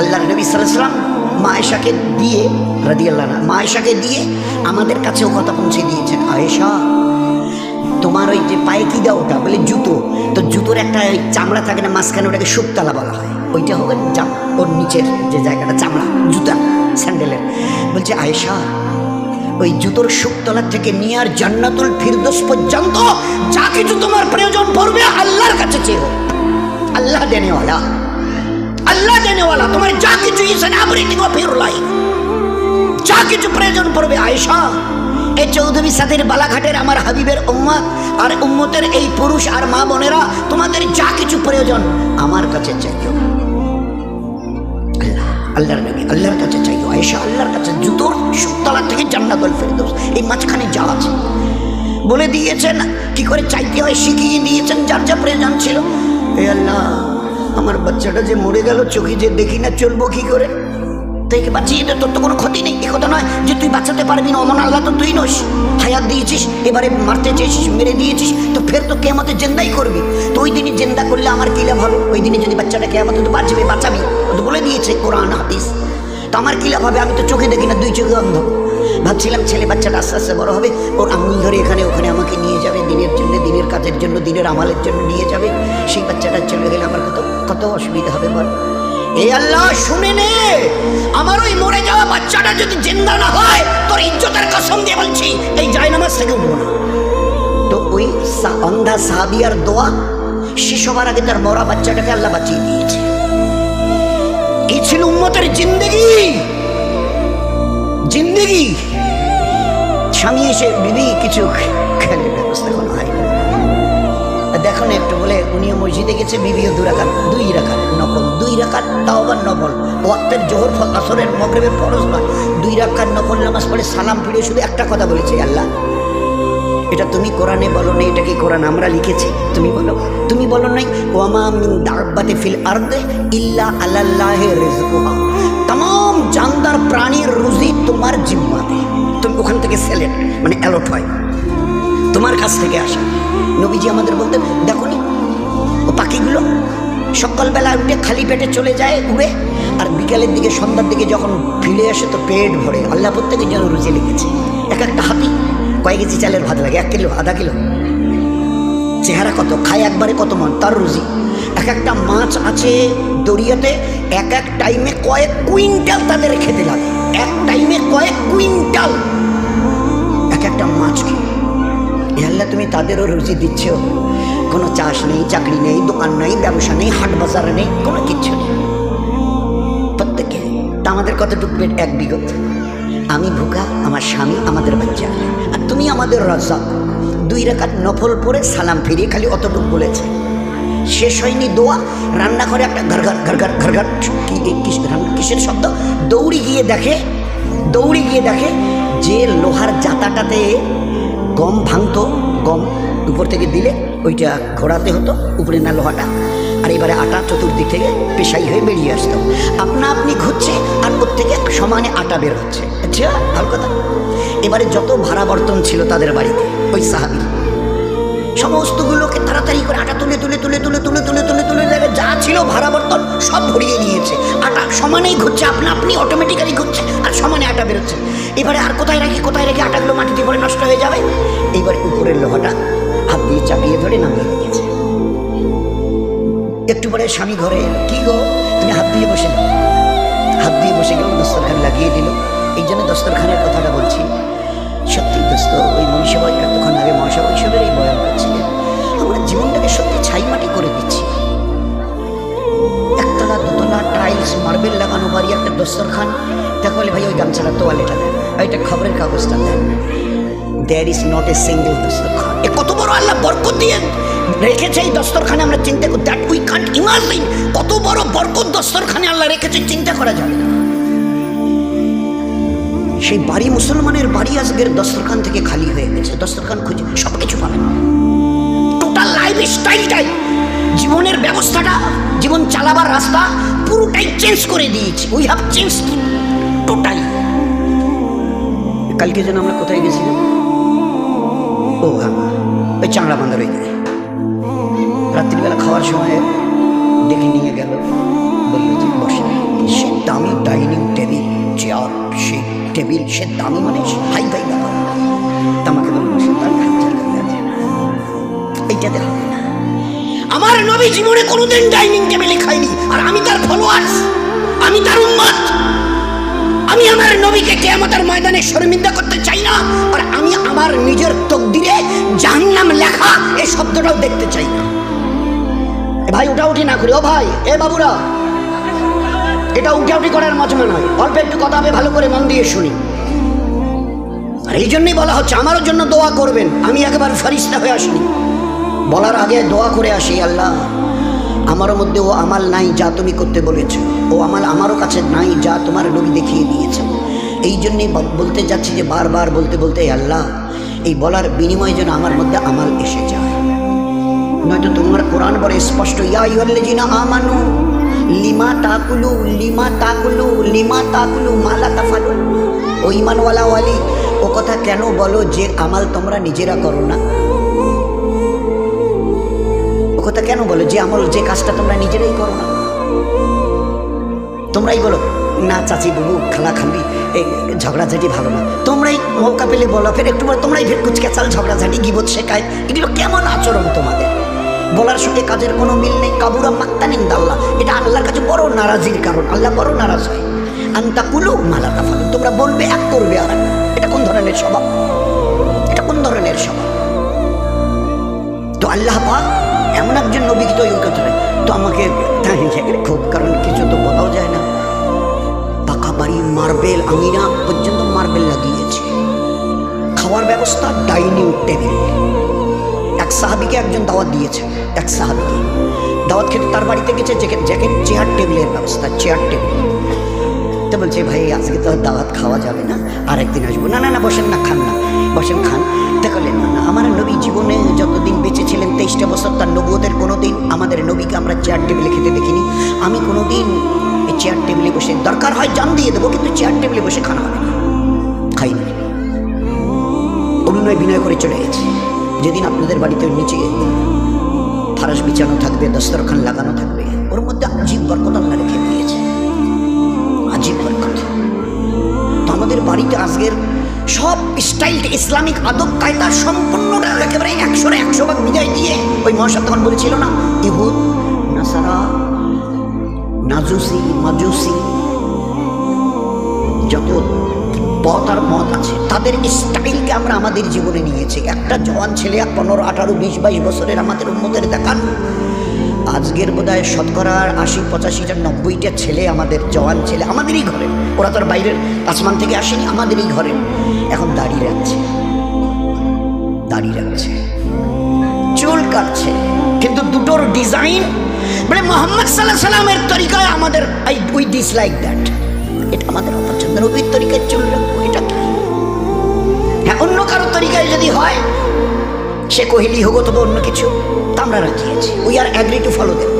আল্লাহ নবী সাল্লাম মায়েশাকে দিয়ে, রাদিয়াল্লাহ না মায়েশাকে দিয়ে আমাদের কাছেও কথা পৌঁছে দিয়েছেন। আয়েশা, তোমার ওই যে পায়ে কি দাও ওটা? বলে জুতো। তো জুতোর একটা চামড়া থাকে না, মাঝখানে ওটাকে শুকতলা বলা হয়। ওইটা হবে চাম ওর নিচের যে জায়গাটা, চামড়া, জুতা, স্যান্ডেলের। বলছে, আয়েশা, ওই জুতোর শুকতলা থেকে নিয়ে আর জান্নাতুল ফিরদোস পর্যন্ত যা কিছু তোমার প্রয়োজন পড়বে আল্লাহর কাছে চেয়ে। আল্লাহ দেনেওয়ালা। আল্লাহ দেনেওয়ালা তোমার যা কিছু is and everything of your life যা কিছু প্রয়োজন পড়বে আয়েশা। এই চৌধুরী সাথের বালাঘাটের আমার হাবিবের উম্মত আর উম্মতের এই পুরুষ আর মা বোনেরা, তোমাদের যা কিছু প্রয়োজন আমার কাছে চাইও। আল্লাহর নবী, আল্লাহর কাছে চাইও। আয়েশা, আল্লাহর কাছে জুতোর সুতলা থেকে জান্নাতুল ফেরদৌস, এই মাঝখানে যা আছে। বলে দিয়েছেন, কি করে চাইতে হয়, শিখিয়ে দিয়েছেন, যার যা প্রয়োজন ছিল। এ আল্লাহ আমার বাচ্চাটা যে মরে গেল, চোখে যে দেখি না, চলবো কি করে? তাইকে বাঁচিয়ে দে, তোর তো কোনো ক্ষতি নেই। কথা নয় যে তুই বাঁচাতে পারবি না, অমন আল্লাহ তো তুই নস। হায়াত দিয়েছিস, এবারে মারতে চেয়েছিস, মেরে দিয়েছিস, তো ফের তো কেয়ামতে জেন্দাই করবি। তো ওই দিনই জেন্দা করলে আমার কি লাভ হবে? ওই দিনে যদি বাচ্চাটা কেয়ামতে তো বাঁচবে, বাঁচাবি। ও তো বলে দিয়েছে, কোরআন, হাদিস। তো আমার কি লাভ হবে? আমি তো চোখে দেখি না, দুই চোখে অন্ধ। ভাবছিলাম ছেলে বাচ্চাটা আস্তে আস্তে বড় হবে। ওর আঙুল ধরে এখানে ওখানে আমাকে নিয়ে যাবে। দিনের জন্য, দিনের কাজের জন্য, দিনের আমালের জন্য নিয়ে যাবে। সেই বাচ্চাটা চলে গেলে আমার কত কত অসুবিধা হবে বল? এই আল্লাহ, শুনে নে। আমার ওই মরে যাওয়া বাচ্চাটা যদি জিন্দা না হয়, তোর ইজ্জতের কসম দিয়ে বলছি, এই জায়নামাজ থেকে উঠবো না। তো ওই অন্ধা সাহাবিয়ার দোয়া, সে সবার আগে তার মরা বাচ্চাটাকে আল্লাহ বাঁচিয়ে দিয়েছে। এই ছিল উম্মতের জিন্দগি। জিন্দগি স্বামী এসে বিবি কিছু খেলে ব্যবস্থা কোনো হয় দেখো না একটু বলে, উনিও মসজিদে গেছে, বিবিও দু রাখাত দুই রাখাত নকল, দুই রাখাত তাও আবার নকল। ওয়াক্তের জোহর আসরের মগরেবের ফরজ নয়। দুই রাখাত নকল নামাজ পড়ে সালাম ফিরে শুধু একটা কথা বলেছে, আল্লাহ। এটা তুমি কোরআনে বলো না এটা কি কোরআন আমরা লিখেছি? তুমি বলো। তুমি বলো নাই ওয়ামা মিন দাব্বাতে ফিল আরদে ইল্লা আল্লাহ রিজকুহা। থেকে আসা। নবীজি আমাদের বলতেন, দেখো নি, ও পাখিগুলো সকালবেলা উঠে খালি পেটে চলে যায় উড়ে, আর বিকালের দিকে, সন্ধ্যার দিকে যখন ফিরে আসে তো পেট ভরে। আল্লাহ প্রত্যেকের যেন রুচি লেগেছে এক একটা হাতি কয়েক কেজি চালের ভাত লাগে? এক কিলো, আধা কিলো। চেহারা কত? খায় একবারে কত মন? তার রুজি এক একটা মাছ আছে দরিয়াতে এক এক টাইমে কয়েক কুইন্টাল তাদের খেতে লাগে। এক টাইমে কয়েক কুইন্টাল। আল্লাহ, তুমি তাদেরও রুজি দিচ্ছ। কোনো চাষ নেই, চাকরি নেই, দোকান নেই, ব্যবসা নেই, হাট বাজার নেই, কোনো কিচ্ছু নেই। প্রত্যেকে, তা আমাদের কতটুকু পেট? এক বিগত। আমি ভুকা আমার স্বামী আমাদের বাচ্চা। আর তুমি আমাদের রজাক দুই রেখাত নফল পরে সালাম ফিরিয়ে খালি অতটুকু বলেছে। শেষ হয়নি দোয়া, রান্নাঘরে একটা ঘর ঘর ঘর ঘর ঘর ঘর কিসের শব্দ? দৌড়ি গিয়ে দেখে, দৌড়ি গিয়ে দেখে যে লোহার জাতাটাতে গম ভাঙতো, গম উপর থেকে দিলে ওইটা ঘোরাতে হতো, উপরে না লোহাটা। আর এবারে আটা চতুর্দিক থেকে পেশাই হয়ে বেরিয়ে আসতো। আপনা আপনি ঘুরছে, আর প্রত্যেকে সমানে আটা বের হচ্ছে। আচ্ছা ভালো কথা। এবারে যত ভাড়া বর্তন ছিল তাদের বাড়িতে, ওই সাহাবি। সমস্তগুলোকে তাড়াতাড়ি করে আটা তুলে তুলে তুলে তুলে তুলে তুলে ছিল ভাড়া বর্তন সব ভরিয়ে নিয়েছে। আটা সমানেই ঘুরছে, আপনা আপনি অটোমেটিক্যালি ঘুরছে আর সমানে আটা বেরোচ্ছে। এবারে আর কোথায় রাখি, কোথায় রেখে আটাগুলো মাটিতে পড়ে নষ্ট হয়ে যাবে? এইবার উপরের লোহাটা হাত দিয়ে চাপিয়ে ধরে নামিয়ে রেখেছে একটু পরে স্বামী ঘরে, কি গো, তুমি হাত দিয়ে বসে হাত দিয়ে বসে গেল দস্তরখান লাগিয়ে দিল। এই জন্য দস্তরখানের কথাটা বলছি। সত্যি দোস্ত, ওই মনীষাবাই এতক্ষণ আগে মহাশা বৈশবের এই বয়ান করছিলেন? আমরা জীবনটাকে সত্যি ছাই মাটি করে দিচ্ছি। টাইলস মার্বেল লাগানো বাড়ি একটা দস্তরখান বলে, ভাই, ওই গামছাটা তোয়ালেটা দেন। ওইটা খবরের কাগজটা দেন। There is not a single দস্তরখান এ কত বড় আল্লাহ বরকত দিয়ে রেখেছে এই দস্তরখানে আমরা চিন্তা করি। দ্যাট উই কান্ট ইমাজিন কত বড় বরকত দস্তরখানে আল্লাহ রেখেছে, চিন্তা করা যাবে না। সেই বাড়ি মুসলমানের বাড়ি আজকের দস্তরখান থেকে খালি হয়ে গেছে। দস্তরখান খুঁজে সব কিছু পাবেন টোটাল লাইফ স্টাইলটাই জীবনের ব্যবস্থাটা, জীবন চালাবার রাস্তা পুরোটাই চেঞ্জ করে দিয়েছি। উই হ্যাভ চেঞ্জ টোটালি কালকে যেন আমরা কোথায় গেছিলাম? ও হ্যাঁ ওই চাংড়া বান্ধার ওই দিকে রাত্রিবেলা খাওয়ার সময় ডেকে নিয়ে গেল। বলল বসে সে টেবিল সে দামি মানে হাই ফাই ব্যাপার। আমাকে বলব সে তার খরচা করে আমার নবী জীবনে কোনোদিন ডাইনিং টেবিলে খাইনি। আর আমি তার ফলোয়ার্স আমি তার উম্মত। আমি আমার নবীকে কে কেয়ামতের ময়দানে শর্মিন্দা করতে চাই না। আর আমি আমার নিজের তকদিরে জাহান্নাম লেখা এই শব্দটাও দেখতে চাই না। ভাই, উঠা উঠি না করি। ও ভাই, এ বাবুরা। এটা উঠা উঠি করার মজমা নয় অল্প একটু কথা হবে, ভালো করে মন দিয়ে শুনি। আর এই জন্যই বলা হচ্ছে, আমারও জন্য দোয়া করবেন। আমি একেবারে ফারিস্তা হয়ে আসিনি। বলার আগে দোয়া করে আসি, আল্লাহ আমারও মধ্যে ও আমাল নাই যা তুমি করতে বলেছ। ও আমাল আমারও কাছে নাই যা তোমার নবী দেখিয়ে দিয়েছে এই জন্যই বলতে যাচ্ছি যে বারবার বলতে বলতে আল্লাহ, এই বলার বিনিময়ে যেন আমার মধ্যে আমাল এসে যায়। নয়তো তোমার কোরআন বলে স্পষ্ট, ইয়া ইয়ল্লেজিনা আমানু, লিমা তাকুলু লিমা তাকুলু লিমা তাকুলু মালা তাফালু। ও ইমানওয়ালা ওয়ালি, ও কথা কেন বলো যে আমাল তোমরা নিজেরা করো না? আমল যে কাজটা তোমরা নিজেরাই করো না। তোমরাই বলো, না চাচি বাবু, খালা খালি এই ঝগড়াঝাটি ভালো না। তোমরাই মৌকা পেলে বলো, ফের একটু তোমরাই ফের কুচকেচাল, ঝগড়াঝাটি, গিবত শেখায়। এগুলো কেমন আচরণ তোমাদের? বলার সঙ্গে কাজের কোনো মিল নেই। কাবুরা মাক্তানিন দাল্লা। এটা আল্লাহর কাছে বড় নারাজির কারণ। আল্লাহ বড় নারাজ হয়। আন্তা কুলু মালাতা ফালু তোমরা বলবে, এক করবে আর এটা কোন ধরনের স্বভাব? এটা কোন ধরনের স্বভাব? তো আল্লাহ পাক এমন একজন নবীকে তো ওই কথা নেই তো আমাকে খুব, কারণ কিছু তো বলাও যায় না। পাকা বাড়ি, মার্বেল, আমি না পর্যন্ত মার্বেল লাগিয়েছি। খাওয়ার ব্যবস্থা ডাইনিং টেবিল। এক সাহাবিকে একজন দাওয়াত দিয়েছে, এক সাহাবিকে। দাওয়াত খেতে তার বাড়িতে গেছে জ্যাকেট চেয়ার টেবিলের ব্যবস্থা, চেয়ার টেবিল। তো বলছে, ভাই, আজকে তো দাওয়াত খাওয়া যাবে না আর একদিন আসব। না না না, বসেন না, খান না। বসেন, খান। দেখলেন না না, আমার নবী জীবনে বসে খানা হবে না। খাইনি অভিনয় বিনয় করে চলে গেছে। যেদিন আপনাদের বাড়িতে নিচে ফারাস বিছানো থাকবে, দস্তরখান লাগানো থাকবে, ওর মধ্যে আজীব বরকত আল্লাহ রেখে দিয়েছে। আজীব বরকত। তো আমাদের বাড়িতে আজকের সব স্টাইল ইসলামিক আদব কায়দা সম্পূর্ণটা একেবারে একশোরে একশো ভাগ বিদায় দিয়ে ওই মহাসাব তখন বলেছিল না, ইহুদ, নাসারা, নাজুসি, মাজুসি যত পথ আর মত আছে। তাদের স্টাইলকে আমরা আমাদের জীবনে নিয়েছি। একটা জওয়ান ছেলে পনেরো, আঠারো, বিশ, বাইশ বছরের আমাদের উন্মতের দেখান। আজকের বোধহয় শতকরা আশি পঁচাশিটা নব্বইটা ছেলে আমাদের জওয়ান ছেলে আমাদেরই ঘরে। ওরা তো আর বাইরের আসমান থেকে আসেনি, আমাদেরই ঘরে। এখন দাঁড়িয়ে রাখছে দাঁড়িয়ে রাখছে চুল কাটছে। কিন্তু দুটোর ডিজাইন মানে মোহাম্মদ সাল্লাহ সাল্লামের তরিকায় আমাদের আই উই ডিসলাইক দ্যাট এটা আমাদের অপছন্দ নবীর তরিকায় চুল রাখব এটা কি? হ্যাঁ অন্য কারও তরিকায় যদি হয়, সে কহিলি হোক অথবা অন্য কিছু। তা আমরা রাজি আছি। We are agree to follow them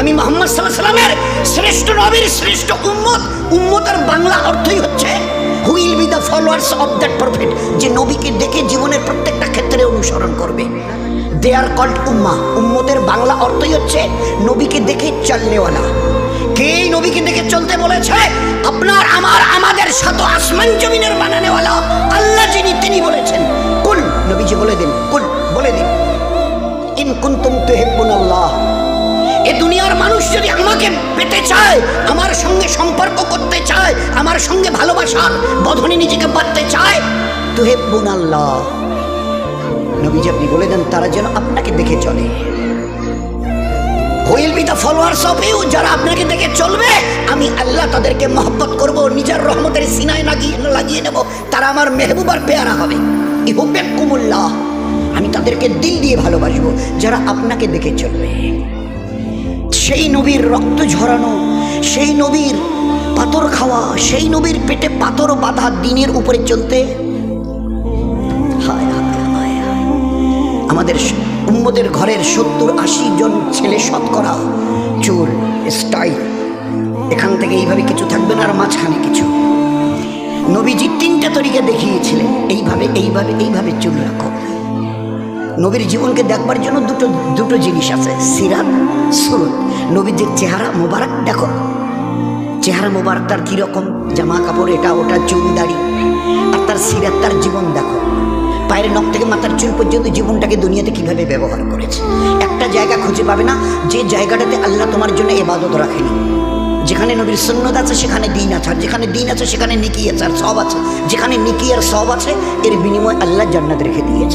আমি মোহাম্মদ সাল্লাহ সাল্লামের শ্রেষ্ঠ নবীর শ্রেষ্ঠ উম্মত উম্মতের বাংলা অর্থই হচ্ছে will be the followers of that prophet যে নবীকে দেখে জীবনের প্রত্যেকটা ক্ষেত্রে অনুসরণ করবে। দে আর কল্ড উম্মা উম্মতের বাংলা অর্থই হচ্ছে, নবীকে দেখে চলনেওয়ালা। এই নবীকে দেখে চলতে বলেছে, আপনার, আমার, আমাদের শত আসমান জমিনের বানানেওয়ালা আল্লাহ যিনি, তিনি বলেছেন, কুল নবীজি বলে দিন, কুল বলে দিন, ইন কুন্তুম তুহিব্বুন আল্লাহ এ দুনিয়ার মানুষ যদি আমাকে পেতে চায়, আমার সঙ্গে সম্পর্ক করতে চায়, আমার সঙ্গে ভালোবাসার বধনে নিজেকে বাঁধতে চায়, তুহিব্বুন আল্লাহ। নবীজি আপনি বলে দেন, তারা যেন আপনাকে দেখে চলে। হুইল বি ফলোয়ার্স অফ যারা আপনাকে দেখে চলবে, আমি আল্লাহ তাদেরকে নিজের রহমতের সিনায় লাগিয়ে লাগিয়ে তারা আমার মেহবুবার পেয়ারা হবে। কুমুল্লাহ আমি তাদেরকে দিল দিয়ে ভালোবাসবো, যারা আপনাকে দেখে চলবে। সেই নবীর রক্ত ঝরানো, সেই নবীর পাথর খাওয়া, সেই নবীর পেটে পাথর বাঁধা দিনের উপরে চলতে। আমাদের উম্মদের ঘরের সত্তর আশি জন ছেলে শতকরা। চুল স্টাইল এখান থেকে এইভাবে কিছু থাকবে না, আর মাঝখানে কিছু। নবীজি তিনটা তরিকা দেখিয়েছিলেন। এইভাবে এইভাবে এইভাবে চুল রাখো। নবীর জীবনকে দেখবার জন্য দুটো দুটো জিনিস আছে, সিরাত, সুরত। নবীজির চেহারা মোবারক দেখো। চেহারা মোবারক তার কীরকম জামা কাপড় এটা, ওটা, চুল, দাড়ি। আর তার সিরাত, তার জীবন দেখো। পায়ের নখ থেকে মাথার চুল পর্যন্ত জীবনটাকে দুনিয়াতে কীভাবে ব্যবহার করেছে? একটা জায়গা খুঁজে পাবে না, যে জায়গাটাতে আল্লাহ তোমার জন্য এবাদত রাখেনি। যেখানে নবীর সন্ন্যদ আছে, সেখানে দিন আছে, আর যেখানে দিন আছে, সেখানে নিকি আছে, আর সব আছে। যেখানে নিকি আর সব আছে, এর বিনিময় আল্লাহ জান্নাত রেখে দিয়েছে।